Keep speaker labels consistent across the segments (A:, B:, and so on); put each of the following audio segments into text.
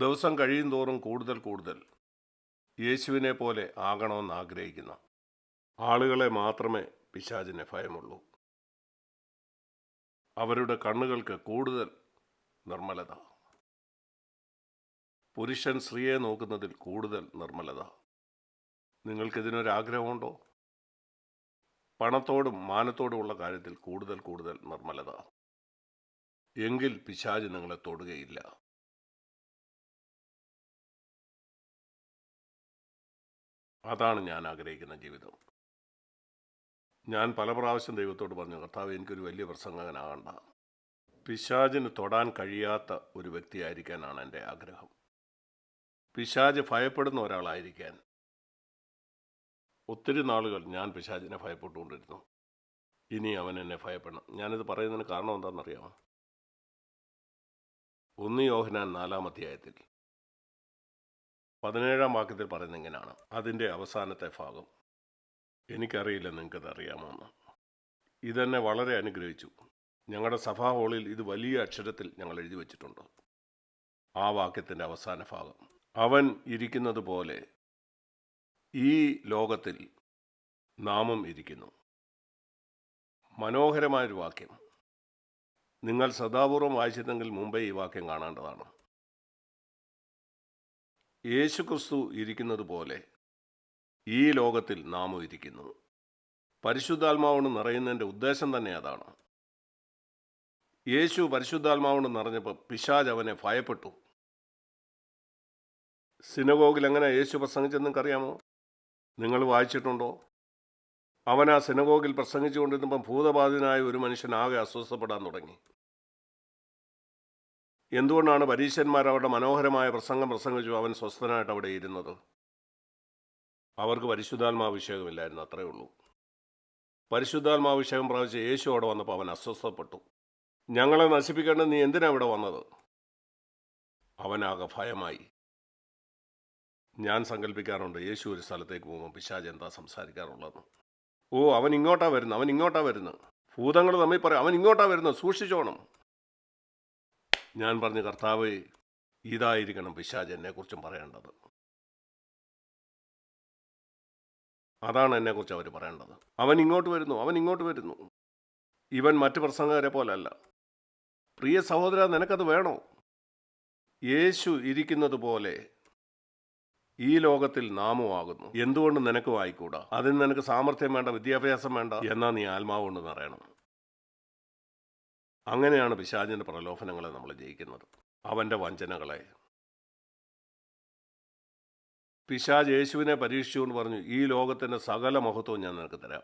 A: ദിവസം കഴിയും തോറും കൂടുതൽ കൂടുതൽ യേശുവിനെ പോലെ ആകണമെന്ന് ആഗ്രഹിക്കുന്ന. ആളുകളെ മാത്രമേ പിശാചിനെ ഭയമുള്ളൂ. അവരുടെ കണ്ണുകൾക്ക് കൂടുതൽ നിർമ്മലത. പുരുഷൻ സ്ത്രീയെ നോക്കുന്നതിൽ കൂടുതൽ നിർമ്മലത. നിങ്ങൾക്കിതിനൊരാഗ്രഹമുണ്ടോ? പണത്തോടും മാനത്തോടുമുള്ള കാര്യത്തിൽ കൂടുതൽ കൂടുതൽ നിർമ്മലത. എങ്കിൽ പിശാജ് നിങ്ങളെ തൊടുകയില്ല. അതാണ് ഞാൻ ആഗ്രഹിക്കുന്ന ജീവിതം. ഞാൻ പല പ്രാവശ്യം ദൈവത്തോട് പറഞ്ഞു കർത്താവ് എനിക്കൊരു വലിയ പ്രസംഗകനാകണ്ട. പിശാജിന് തൊടാൻ കഴിയാത്ത ഒരു വ്യക്തിയായിരിക്കാനാണ് എന്റെ ആഗ്രഹം. പിശാജ് ഭയപ്പെടുന്ന ഒരാളായിരിക്കാൻ ഒത്തിരി നാളുകൾ ഞാൻ പിശാജിനെ ഭയപ്പെട്ടുകൊണ്ടിരുന്നു. ഇനി അവൻ എന്നെ ഭയപ്പെടണം. ഞാനിത് പറയുന്നതിന് കാരണം എന്താണെന്നറിയാമോ? ഒന്ന് യോഹനാൻ നാലാം അധ്യായത്തിൽ പതിനേഴാം വാക്യത്തിൽ പറയുന്ന ഇങ്ങനെയാണ്. അതിന്റെ അവസാനത്തെ ഭാഗം. എനിക്കറിയില്ല നിങ്ങൾക്കത് അറിയാമോ എന്ന് ഇതെന്നെ വളരെ അനുഗ്രഹിച്ചു. ഞങ്ങളുടെ സഭാ ഹാളിൽ ഇത് വലിയ അക്ഷരത്തിൽ ഞങ്ങൾ എഴുതി വച്ചിട്ടുണ്ട്. ആ വാക്യത്തിന്റെ അവസാന ഭാഗം. അവൻ ഇരിക്കുന്നത് പോലെ ഈ ലോകത്തിൽ നാമം ഇരിക്കുന്നു. മനോഹരമായൊരു വാക്യം. നിങ്ങൾ സദാപൂർവം വായിച്ചിരുന്നെങ്കിൽ മുമ്പേ ഈ വാക്യം കാണേണ്ടതാണ്. യേശുക്രിസ്തു ഇരിക്കുന്നത് പോലെ ഈ ലോകത്തിൽ നാമും ഇരിക്കുന്നു. പരിശുദ്ധാത്മാവോട് നിറയുന്നതിന്റെ ഉദ്ദേശം തന്നെ അതാണ്. യേശു പരിശുദ്ധാത്മാവോട് നിറഞ്ഞപ്പോൾ പിശാജ് അവനെ ഭയപ്പെട്ടു. സിനഗോഗിൽ എങ്ങനെ യേശു പ്രസംഗിച്ചെന്ന് നിങ്ങൾക്കറിയാമോ? നിങ്ങൾ വായിച്ചിട്ടുണ്ടോ? അവൻ ആ സിനഗോഗിൽ പ്രസംഗിച്ചുകൊണ്ടിരുന്നപ്പം ഭൂതബാധിതനായ ഒരു മനുഷ്യൻ ആകെ അസ്വസ്ഥപ്പെടാൻ തുടങ്ങി. എന്തുകൊണ്ടാണ് പരീശന്മാർ അവരുടെ മനോഹരമായ പ്രസംഗം പ്രസംഗിച്ചു അവൻ സ്വസ്ഥനായിട്ട് അവിടെ ഇരുന്നത്? അവർക്ക് പരിശുദ്ധാത്മാഭിഷേകമില്ലായിരുന്നു അത്രയേ ഉള്ളൂ. പരിശുദ്ധാത്മാഭിഷേകം പ്രാപിച്ച യേശു അവിടെ വന്നപ്പോൾ അവൻ അസ്വസ്ഥപ്പെട്ടു. ഞങ്ങളെ നശിപ്പിക്കേണ്ട നീ എന്തിനാ ഇവിടെ വന്നത്? അവനാകെ ഭയമായി. ഞാൻ സങ്കല്പിക്കാറുണ്ട് യേശു ഒരു സ്ഥലത്തേക്ക് പോകുമ്പോൾ പിശാജ് എന്താ സംസാരിക്കാറുള്ളത്? ഓ അവൻ ഇങ്ങോട്ടാ വരുന്നത് അവൻ ഇങ്ങോട്ടാ വരുന്നത്. ഭൂതങ്ങൾ തമ്മിൽ പറയാം അവൻ ഇങ്ങോട്ടാ വരുന്നത് സൂക്ഷിച്ചോണം. ഞാൻ പറഞ്ഞു കർത്താവ് ഇതായിരിക്കണം പിശാജ് എന്നെക്കുറിച്ചും പറയേണ്ടത്. അതാണ് എന്നെക്കുറിച്ച് അവർ പറയേണ്ടത്. അവൻ ഇങ്ങോട്ട് വരുന്നു അവൻ ഇങ്ങോട്ട് വരുന്നു. ഇവൻ മറ്റു പ്രസംഗകരെ പോലല്ല. പ്രിയ സഹോദര നിനക്കത് വേണോ? യേശു ഇരിക്കുന്നത് പോലെ ഈ ലോകത്തിൽ നാമമാകുന്നു എന്തുകൊണ്ട് നിനക്ക് വായിക്കൂടാ അതിന് നിനക്ക് സാമർഥ്യം വേണ്ട വിദ്യാഭ്യാസം വേണ്ട എന്നാ നീ ആത്മാവ് കൊണ്ട് നിറയണം. അങ്ങനെയാണ് പിശാചിന്റെ പ്രലോഭനങ്ങളെ നമ്മൾ ജയിക്കുന്നത്. അവന്റെ വഞ്ചനകളെ. പിശാജ് യേശുവിനെ പരീക്ഷിച്ചുകൊണ്ട് പറഞ്ഞു ഈ ലോകത്തിന്റെ സകല മഹത്വവും ഞാൻ നിനക്ക് തരാം.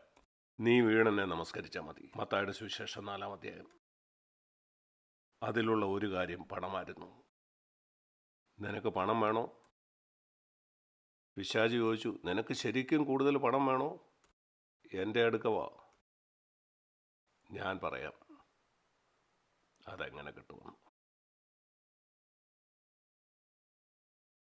A: നീ വീണനെ നമസ്കരിച്ചാൽ മതി. മത്തായുടെ സുവിശേഷം നാലാം അതിലുള്ള ഒരു കാര്യം പണമായിരുന്നു. നിനക്ക് പണം വേണോ? പിശാജ് ചോദിച്ചു നിനക്ക് ശരിക്കും കൂടുതൽ പണം വേണോ? എന്റെ അടുക്കവാ. ഞാൻ പറയാം. അതെങ്ങനെ കിട്ടുമെന്ന്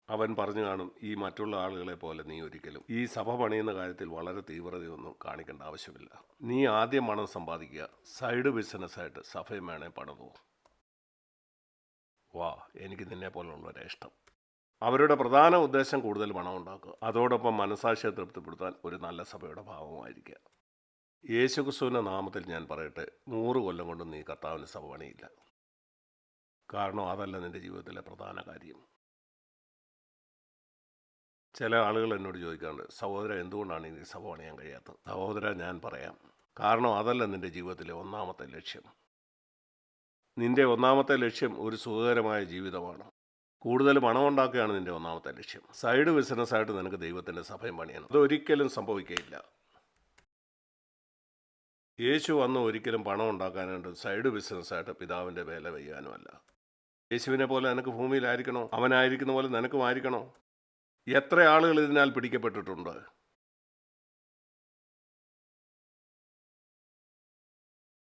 A: അവൻ പറഞ്ഞു കാണും ഈ മറ്റുള്ള ആളുകളെ പോലെ നീ ഒരിക്കലും. ഈ സഭ പണിയുന്ന കാര്യത്തിൽ വളരെ തീവ്രതയൊന്നും കാണിക്കേണ്ട ആവശ്യമില്ല. നീ ആദ്യം പണം സമ്പാദിക്കുക. സൈഡ് ബിസിനസ്സായിട്ട് സഭയും വേണേ പണിതോ വാ എനിക്ക് നിന്നെ പോലുള്ളവരെ ഇഷ്ടം. അവരുടെ പ്രധാന ഉദ്ദേശം കൂടുതൽ പണം ഉണ്ടാക്കുക. അതോടൊപ്പം മനസാക്ഷിയെ തൃപ്തിപ്പെടുത്താൻ ഒരു നല്ല സഭയുടെ ഭാഗമായിരിക്കുക യേശുക്രിസ്തുവിന്റെ നാമത്തിൽ ഞാൻ പറയട്ടെ നൂറ് കൊല്ലം കൊണ്ട് നീ കർത്താവിന്റെ സഭ പണിയില്ല കാരണം അതല്ല നിന്റെ ജീവിതത്തിലെ പ്രധാന കാര്യം. ചില ആളുകൾ എന്നോട് ചോദിക്കാറുണ്ട് സഹോദര എന്തുകൊണ്ടാണ് ഇനി സഭ പണിയാൻ കഴിയാത്തത്? സഹോദര ഞാൻ പറയാം. കാരണം അതല്ല നിന്റെ ജീവിതത്തിലെ ഒന്നാമത്തെ ലക്ഷ്യം. നിന്റെ ഒന്നാമത്തെ ലക്ഷ്യം ഒരു സുഖകരമായ ജീവിതമാണ്. കൂടുതൽ പണമുണ്ടാക്കുകയാണ് നിന്റെ ഒന്നാമത്തെ ലക്ഷ്യം. സൈഡ് ബിസിനസ്സായിട്ട് നിനക്ക് ദൈവത്തിന്റെ സഭയും പണിയണം. അതൊരിക്കലും സംഭവിക്കുകയില്ല. യേശു വന്ന് ഒരിക്കലും പണം ഉണ്ടാക്കാനായിട്ട് സൈഡ് ബിസിനസ്സായിട്ട് പിതാവിന്റെ വേല വെയ്യാനുമല്ല. യേശുവിനെ പോലെ നിനക്ക് ഭൂമിയിലായിരിക്കണോ? അവനായിരിക്കുന്ന പോലെ നിനക്കും ആയിരിക്കണോ? എത്ര ആളുകൾ ഇതിനാൽ പിടിക്കപ്പെട്ടിട്ടുണ്ട്?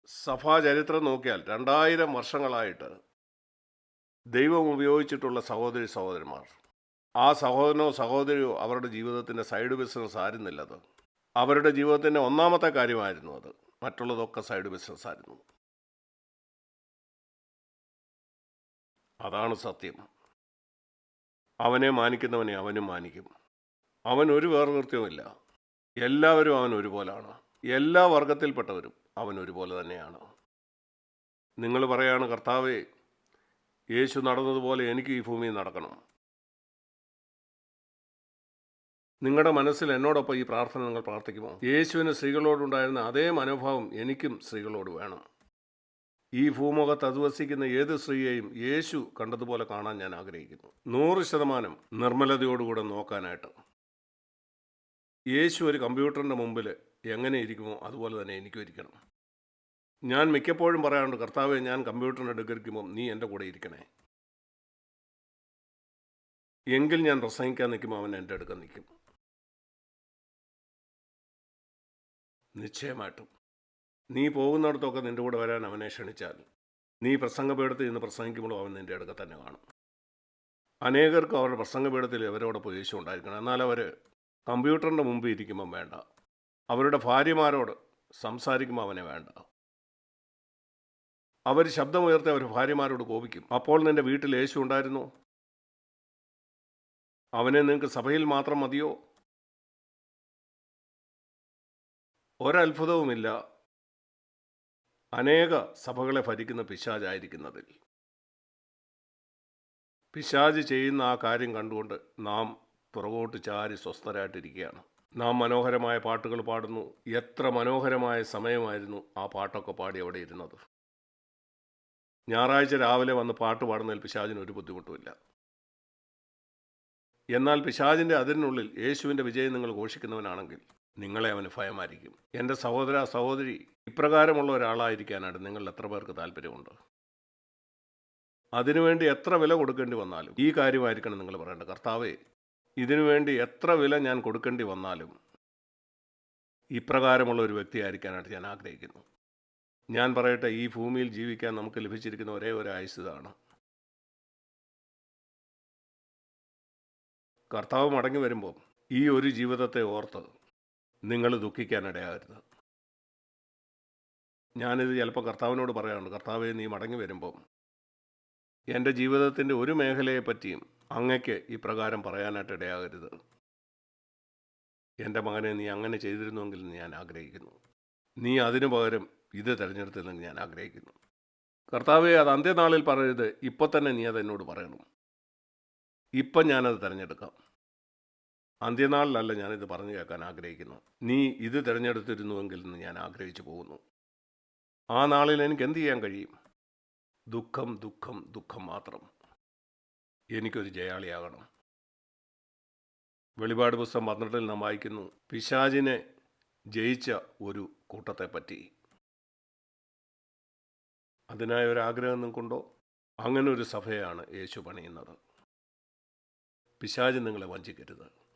A: സഭാ ചരിത്രം നോക്കിയാൽ രണ്ടായിരം വർഷങ്ങളായിട്ട് ദൈവം ഉപയോഗിച്ചിട്ടുള്ള സഹോദരി സഹോദരന്മാർ ആ സഹോദരനോ സഹോദരിയോ അവരുടെ ജീവിതത്തിന്റെ സൈഡ് ബിസിനസ് ആയിരുന്നില്ലത്. അവരുടെ ജീവിതത്തിന്റെ ഒന്നാമത്തെ കാര്യമായിരുന്നു അത്. മറ്റുള്ളതൊക്കെ സൈഡ് ബിസിനസ് ആയിരുന്നു. അതാണ് സത്യം. അവനെ മാനിക്കുന്നവനെ അവനും മാനിക്കും. അവൻ ഒരു വേർകൃത്യവുമില്ല എല്ലാവരും അവൻ ഒരുപോലാണ്. എല്ലാ വർഗത്തിൽപ്പെട്ടവരും അവൻ ഒരുപോലെ തന്നെയാണ്. നിങ്ങൾ പറയാണ് കർത്താവേ യേശു നടന്നതുപോലെ എനിക്ക് ഈ ഭൂമിയിൽ നടക്കണം. നിങ്ങളുടെ മനസ്സിൽ എന്നോടൊപ്പം ഈ പ്രാർത്ഥന നിങ്ങൾ പ്രാർത്ഥിക്കുമോ? യേശുവിന് സ്ത്രീകളോടുണ്ടായിരുന്ന അതേ മനോഭാവം എനിക്കും സ്ത്രീകളോട് വേണം. ഈ ഭൂമുഖത്ത് അധിവസിക്കുന്ന ഏത് സ്ത്രീയെയും യേശു കണ്ടതുപോലെ കാണാൻ ഞാൻ ആഗ്രഹിക്കുന്നു. നൂറ് ശതമാനം നിർമ്മലതയോടുകൂടെ നോക്കാനായിട്ട്. യേശു ഒരു കമ്പ്യൂട്ടറിന്റെ മുമ്പിൽ എങ്ങനെ ഇരിക്കുമോ അതുപോലെ തന്നെ എനിക്കും ഇരിക്കണം. ഞാൻ മിക്കപ്പോഴും പറയാറുണ്ട് കർത്താവെ ഞാൻ കമ്പ്യൂട്ടറിന്റെ അടുക്കരിക്കുമ്പോൾ നീ എന്റെ കൂടെ ഇരിക്കണേ. എങ്കിൽ ഞാൻ പ്രസംഗിക്കാൻ നിൽക്കുമ്പോൾ അവൻ എന്റെ അടുക്കം നിൽക്കും. നിശ്ചയമായിട്ടും. നീ പോകുന്നിടത്തൊക്കെ നിന്റെ കൂടെ വരാൻ അവനെ ക്ഷണിച്ചാൽ നീ പ്രസംഗപീഠത്തിൽ നിന്ന് പ്രസംഗിക്കുമ്പോഴും അവൻ നിന്റെ അടുക്ക തന്നെ കാണും. അനേകർക്ക് അവരുടെ പ്രസംഗപീഠത്തിൽ അവരോട് യേശു ഉണ്ടായിരിക്കണം. എന്നാൽ അവർ കമ്പ്യൂട്ടറിന്റെ മുമ്പിൽ ഇരിക്കുമ്പം വേണ്ട. അവരുടെ ഭാര്യമാരോട് സംസാരിക്കുമ്പോൾ അവനെ വേണ്ട. അവർ ശബ്ദമുയർത്തി അവർ ഭാര്യമാരോട് കോപിക്കും. അപ്പോൾ നിന്റെ വീട്ടിൽ യേശു ഉണ്ടായിരുന്നു? അവനെ നിങ്ങൾക്ക് സഭയിൽ മാത്രം മതിയോ? ഒരത്ഭുതവുമില്ല. അനേക സഭകളെ ഭരിക്കുന്ന പിശാജായിരിക്കുന്നതിൽ പിശാജ് ചെയ്യുന്ന ആ കാര്യം കണ്ടുകൊണ്ട് നാം പുറകോട്ട് ചാരി സ്വസ്ഥരായിട്ടിരിക്കുകയാണ്. നാം മനോഹരമായ പാട്ടുകൾ പാടുന്നു. എത്ര മനോഹരമായ സമയമായിരുന്നു ആ പാട്ടൊക്കെ പാടി അവിടെ ഇരുന്നത്. ഞായറാഴ്ച രാവിലെ വന്ന് പാട്ട് പാടുന്നതിൽ പിശാജിന് ഒരു ബുദ്ധിമുട്ടുമില്ല. എന്നാൽ പിശാചിന്റെ അതിനുള്ളിൽ യേശുവിന്റെ വിജയം നിങ്ങൾ ഘോഷിക്കുന്നവനാണെങ്കിൽ നിങ്ങളെ അവന് ഭയമായിരിക്കും. എന്റെ സഹോദര സഹോദരി ഇപ്രകാരമുള്ള ഒരാളായിരിക്കാനാണ് നിങ്ങൾ എത്ര പേർക്ക് താല്പര്യമുണ്ട്? അതിനുവേണ്ടി എത്ര വില കൊടുക്കേണ്ടി വന്നാലും ഈ കാര്യമായിരിക്കണം നിങ്ങൾ പറയേണ്ടത്. കർത്താവേ ഇതിനുവേണ്ടി എത്ര വില ഞാൻ കൊടുക്കേണ്ടി വന്നാലും ഇപ്രകാരമുള്ള ഒരു വ്യക്തിയായിരിക്കാനായിട്ട് ഞാൻ ആഗ്രഹിക്കുന്നു. ഞാൻ പറയട്ടെ ഈ ഭൂമിയിൽ ജീവിക്കാൻ നമുക്ക് ലഭിച്ചിരിക്കുന്ന ഒരേ ഒരു ആയുസ് ഇതാണ്. കർത്താവ് മടങ്ങി വരുമ്പോൾ ഈ ഒരു ജീവിതത്തെ ഓർത്ത് നിങ്ങൾ ദുഃഖിക്കാനിടയാകരുത്. ഞാനിത് ചിലപ്പോൾ കർത്താവിനോട് പറയാറുണ്ട്. കർത്താവെ നീ മടങ്ങി വരുമ്പോൾ എന്റെ ജീവിതത്തിന്റെ ഒരു മേഖലയെ പറ്റിയും അങ്ങയ്ക്ക് ഇപ്രകാരം പറയാനായിട്ട് ഇടയാകരുത്. എന്റെ മകനെ നീ അങ്ങനെ ചെയ്തിരുന്നുവെങ്കിൽ ഞാൻ ആഗ്രഹിക്കുന്നു. നീ അതിനു പകരം ഇത് തിരഞ്ഞെടുത്തില്ലെന്ന് ഞാൻ ആഗ്രഹിക്കുന്നു. കർത്താവെ അത് അന്ത്യനാളിൽ പറയരുത്. ഇപ്പം തന്നെ നീ അതെന്നോട് പറയണം. ഇപ്പം ഞാനത് തിരഞ്ഞെടുക്കാം. അന്ത്യനാളിലല്ല ഞാനിത് പറഞ്ഞു കേൾക്കാൻ ആഗ്രഹിക്കുന്നു. നീ ഇത് തിരഞ്ഞെടുത്തിരുന്നുവെങ്കിൽ എന്ന് ഞാൻ ആഗ്രഹിച്ചു പോകുന്നു. ആ നാളിൽ എനിക്ക് എന്ത് ചെയ്യാൻ കഴിയും? ദുഃഖം ദുഃഖം ദുഃഖം മാത്രം. എനിക്കൊരു ജയാളിയാകണം. വെളിപാട് പുസ്തകം പന്ത്രണ്ടിൽ നാം വായിക്കുന്നു പിശാജിനെ ജയിച്ച ഒരു കൂട്ടത്തെപ്പറ്റി. അതിനായ ഒരു ആഗ്രഹം നിങ്ങൾക്കുണ്ടോ? അങ്ങനെ ഒരു സഭയാണ് യേശു പണിയുന്നത്. പിശാച് നിങ്ങളെ വഞ്ചിക്കരുത്.